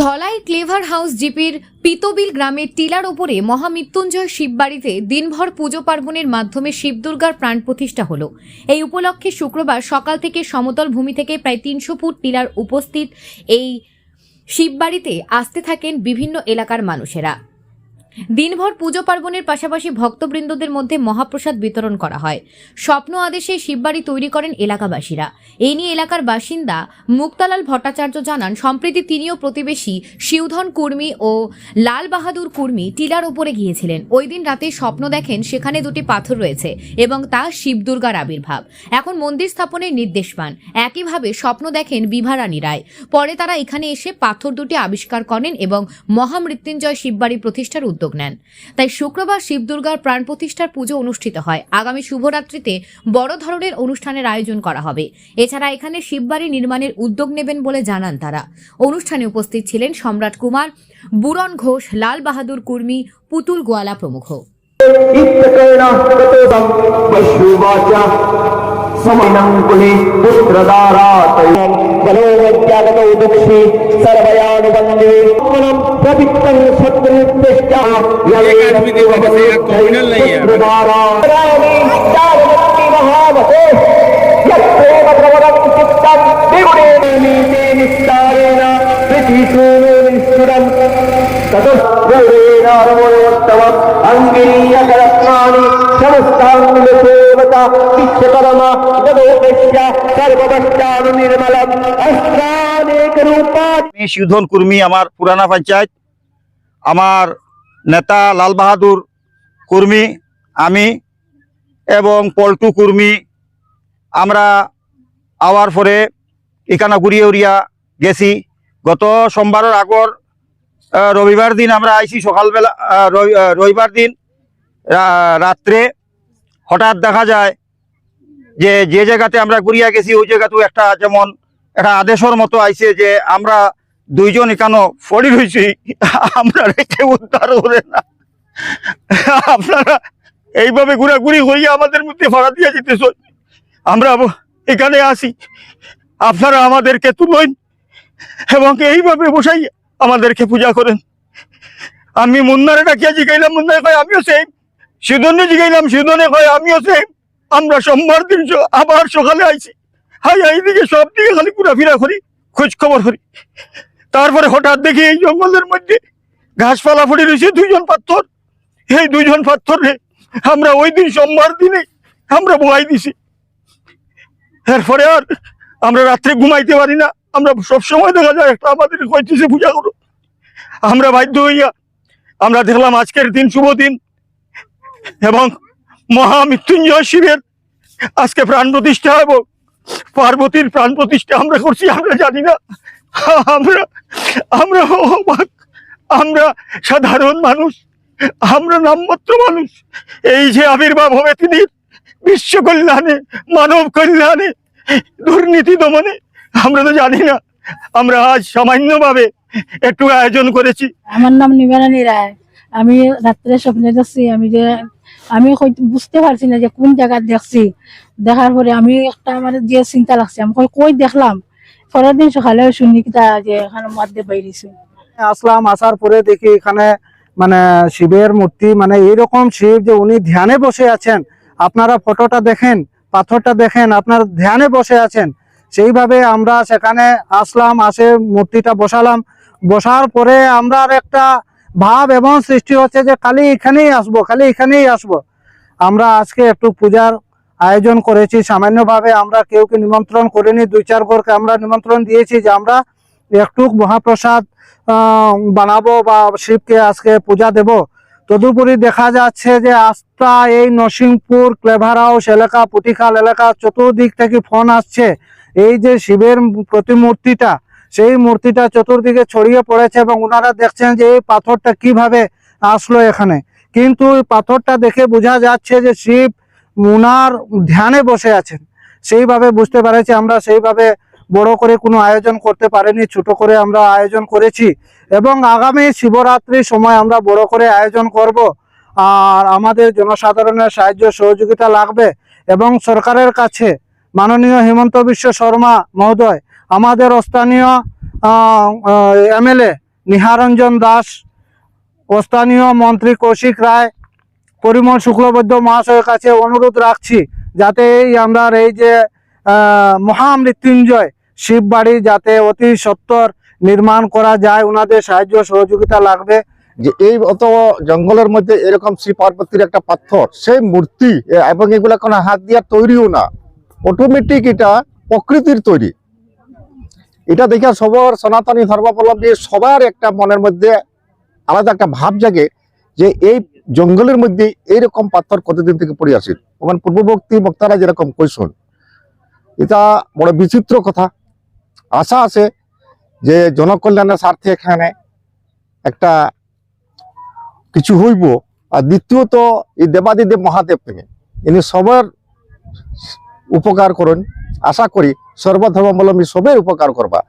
Dhalai clever house জিপির পিতবিল গ্রামের tiller ওপরে মহামৃত্যুঞ্জয় শিববাড়িতে দিনভর পুজো পার্বণের মাধ্যমে শিবদুর্গার প্রাণ প্রতিষ্ঠা হল। এই উপলক্ষে শুক্রবার সকাল থেকে সমতল ভূমি থেকে প্রায় তিনশো ফুট টিলার উপস্থিত এই শিববাড়িতে আসতে থাকেন বিভিন্ন এলাকার মানুষেরা। দিনভর পুজো পার্বণের পাশাপাশি ভক্তবৃন্দদের মধ্যে মহাপ্রসাদ বিতরণ করা হয়। স্বপ্ন আদেশে শিববাড়ি তৈরি করেন এলাকাবাসীরা। এই নিয়ে এলাকার বাসিন্দা মুক্তালাল ভট্টাচার্য জানান, সম্প্রতি তিনিও প্রতিবেশী শিউধন কুর্মী ও লাল বাহাদুর কুর্মী টিলার ওপরে গিয়েছিলেন। ওই দিন রাতে স্বপ্ন দেখেন সেখানে দুটি পাথর রয়েছে এবং তা শিবদুর্গার আবির্ভাব। এখন মন্দির স্থাপনের নির্দেশ পান একইভাবে স্বপ্ন দেখেন বিভারানী রায়। পরে তারা এখানে এসে পাথর দুটি আবিষ্কার করেন এবং মহামৃত্যুঞ্জয় শিববাড়ি প্রতিষ্ঠার উদ্যোগ উদ্যোগ নেন। তাই শুক্রবার শিবদুর্গার প্রাণ প্রতিষ্ঠার পুজো অনুষ্ঠিত হয়। আগামী শুভরাত্রিতে বড় ধরনের অনুষ্ঠানের আয়োজন করা হবে। এছাড়া এখানে শিববাড়ি নির্মাণের উদ্যোগ নেবেন বলে জানান তারা। অনুষ্ঠানে উপস্থিত ছিলেন সম্রাট কুমার, বুরন ঘোষ, লাল বাহাদুর কুর্মী, পুতুল গোয়ালা প্রমুখ। समिनं गुहि पुत्रदारातयो बलो वैद्यागतौ सर्वयानुबन्धे मनं पवित्रं शत्रुपेष्टा यवेन कॉमनल नहीं है पुत्रदाराणी चारमति महावते यत्प्रेम प्रवरं चित्तं द्विगुणेन नीते निस्तारेण प्रीतिसु തതസ്ഫുരീനാമോത്തമം আমার পুরানা পঞ্চায়েত আমার নেতা লাল বাহাদুর কর্মী আমি এবং পল্টু কর্মী। আমরা আওয়ার পরে এখানা ঘুরিয়ে উড়িয়া গেছি। গত সোমবারের আগর রবিবার দিন আমরা আইছি সকালবেলা রবি- রবিবার দিন রাত্রে। হঠাৎ দেখা যায় যে যে জায়গাতে আমরা ঘুরিয়া গেছি, ওই জায়গাতেও একটা যেমন একটা আদেশের মতো আইছে যে, আমরা দুইজন এখানো পড়ি রয়েছি আমরা রেখে উদ্ধার করে না। আপনারা এইভাবে ঘোরাঘুরি হইয়া আমাদের মধ্যে ভাড়া দিয়ে যেতেছ আমরা এখানে আসি। আপনারা আমাদেরকে তুলেন এবং এইভাবে বসাই আমাদেরকে পূজা করেন। আমি মুন্নারে ডাকিয়া জিগাইলাম, মুন্নারে কয়, আমিও সেম সিদনে জিগাইলাম সিদনে কয়, আমিও সেম আমরা সোমবার দিন আবার সকালে আইছি। হাই এইদিকে সব দিকে খালি ঘোরাফেরা করি খোঁজ খবর করি। তারপরে হঠাৎ দেখি এই জঙ্গলের মধ্যে ঘাসপালা পড়ে রয়েছে, দুইজন পাথর। এই দুইজন পাথর রে, আমরা ওই দিন সোমবার দিনে আমরা বহাই দিছি। এরপরে আর আমরা রাত্রে ঘুমাইতে পারি না। আমরা সব সময় দেখা যায় একটা আমাদের কইতেছে পূজা করো। আমরা বাধ্য হইয়া, আমরা দেখলাম আজকের দিন শুভ দিন এবং মহামৃত্যুঞ্জয় শিবের আজকে প্রাণ প্রতিষ্ঠা এবং পার্বতীর প্রাণ প্রতিষ্ঠা আমরা করছি, আমরা জানি না। আমরা আমরা অবাক, আমরা সাধারণ মানুষ, আমরা নামমাত্র মানুষ। এই যে আবির্ভাব হবে তিনি বিশ্ব কল্যাণে, মানব কল্যাণে, দুর্নীতি দমনে আমরা তো জানি না। আমরা আজ সামান্যভাবে একটু আয়োজন করেছি। আমার নাম নিবারানী রায়। আমি রাত্রে স্বপ্নে দেখছি আমি যে আমি বুঝতে পারছি না যে কোন জায়গা দেখছি। দেখার পরে আমি একটা আমার যে চিন্তা লাগছে আমি কই কই দেখলাম? পরের দিন সকালে শুনি কিতা যে এখানে মধ্যে বাইরেছি আসলাম আসার পরে দেখি এখানে মানে শিবের মূর্তি মানে এইরকম শিব যে উনি ধ্যানে বসে আছেন। আপনারা ফটোটা দেখেন পাথরটা দেখেন আপনার ধ্যানে বসে আছেন। সেইভাবে আমরা সেখানে আসলাম, আসে মূর্তিটা বসালাম। বসার পরে আমরা একটা ভাব এবং সৃষ্টি হচ্ছে যে খালি এখানেই আসব, খালি এখানেই আসব। আমরা আজকে একটু পূজার আয়োজন করেছি। সামান্যভাবে আমরা কেউকে নিমন্ত্রণ করিনি। দুই চার ঘরকে আমরা নিমন্ত্রণ দিয়েছি যে আমরা একটু মহাপ্রসাদ বানাবো বা শিবকে আজকে পূজা দেব। তদুপরি দেখা যাচ্ছে যে আস্থা এই নরসিংপুর ক্লেভার হাউস এলাকা পুটিখাল এলাকা চতুর্দিক থেকে ফোন আসছে। এই যে শিবের প্রতিমূর্তিটা, সেই মূর্তিটা চতুর্দিকে ছড়িয়ে পড়েছে এবং ওনারা দেখছেন যে এই পাথরটা কীভাবে আসলো এখানে। কিন্তু পাথরটা দেখে বোঝা যাচ্ছে যে শিব উনার ধ্যানে বসে আছেন। সেইভাবে বুঝতে পেরেছি আমরা, সেইভাবে বড় করে কোনো আয়োজন করতে পারিনি, ছোট করে আমরা আয়োজন করেছি। এবং আগামী শিবরাত্রির সময় আমরা বড় করে আয়োজন করব। আর আমাদের জনসাধারণের সাহায্য সহযোগিতা লাগবে এবং সরকারের কাছে মাননীয় হিমন্ত বিশ্ব শর্মা মহোদয়, আমাদের স্থানীয় এমএলএ নিহারঞ্জন দাস স্থানীয় মন্ত্রী কৌশিক রায়, পরিমল শুক্লবৈদ্য মহাশয়ের কাছে অনুরোধ রাখছি যাতে এই আমরা এই যে মহামৃত্যুঞ্জয় শিব বাড়ি যাতে অতি সত্বর নির্মাণ করা যায় ওনাদের সাহায্য সহযোগিতা লাগবে। যে এই অত জঙ্গলের মধ্যে এরকম শ্রী পার্বতীর একটা পাথর, সেই মূর্তি, এবং এগুলা কোনো হাত দিয়া তৈরিও না। অটোমেটিক এটা প্রকৃতির তৈরি। এটা দেখে সবার সনাতনী ধর্মাবলম্বী, সবার একটা মনের মধ্যে আলাদা একটা ভাব জাগে যে এই জঙ্গলের মধ্যে এইরকম পাথর কতদিন থেকে পড়ে আসে আমার পূর্ববর্তী বক্তারা যেরকম কইসন এটা বড় বিচিত্র কথা। আশা আছে যে জনকল্যাণের স্বার্থে এখানে একটা কিছু হইব। আর দ্বিতীয়ত এই দেবাদিদেব মহাদেব তিনি। ইনি সবার উপকার করুন। আশা করি সর্বধর্মাবলম্বী সবের উপকার করবা।